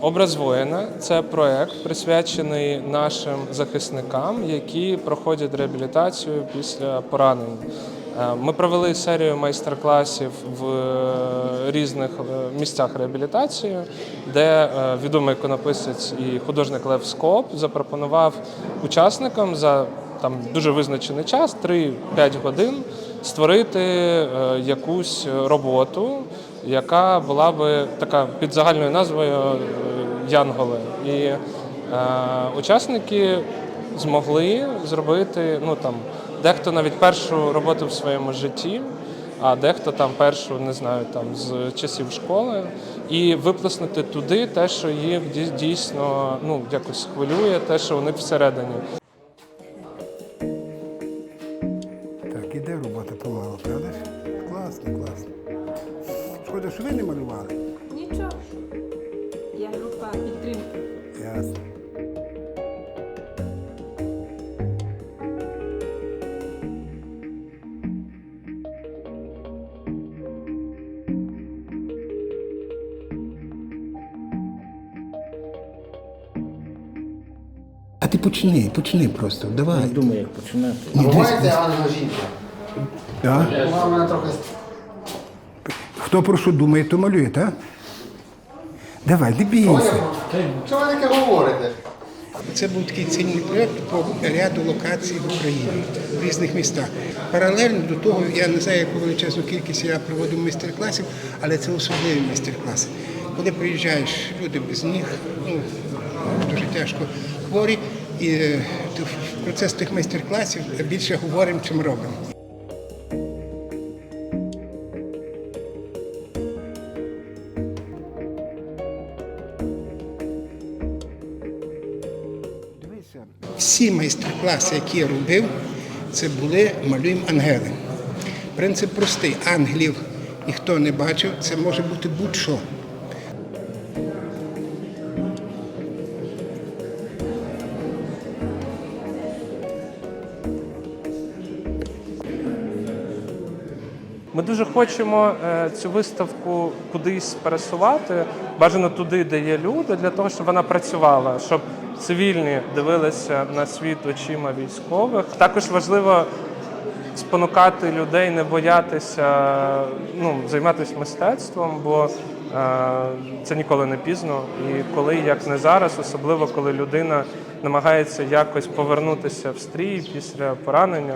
Образ воїна це проект, присвячений нашим захисникам, які проходять реабілітацію після поранень. Е, Ми провели серію майстер-класів в е, різних е, місцях реабілітації, де відомий іконописець і художник Лев Скоп запропонував учасникам за там дуже визначений час 3-5 годин створити якусь роботу, яка була би така під загальною назвою Янголи. І е, учасники змогли зробити ну там дехто навіть першу роботу в своєму житті, а дехто там першу, не знаю, там з часів школи, і виплеснути туди те, що їх дійсно ну якось хвилює, те, що у них всередині. Так, іде робота помалу, правда? Класно, класно. Шкода, що ви не малювали. Нічого. А ти почни, почни просто, давай. Не думаю, як починати. Дивись, Буваєте ангел жінка? Да? Вона мене трохи Хто про що думає, то малює, так? Давай, не бійся. Що ви таке говорите? Це був такий цільний проєкт по ряду локацій в Україні в різних містах. Паралельно до того, я не знаю, яку величезну кількість я проводив майстер-класів, але це особливі майстер-класи. Коли приїжджаєш, люди без ніг, ну дуже тяжко хворі, і е, в процес тих майстер-класів більше говоримо, чим робимо. Всі майстер-класи, які я робив, це були малюємо ангели. Принцип простий: ангелів ніхто не бачив, це може бути будь-що. Ми дуже хочемо е, цю виставку кудись пересувати, бажано туди, де є люди, для того, щоб вона працювала, щоб цивільні дивилися на світ очима військових. Також важливо спонукати людей не боятися ну, займатися мистецтвом, бо е, це ніколи не пізно. І коли як не зараз, особливо коли людина намагається якось повернутися в стрій після поранення.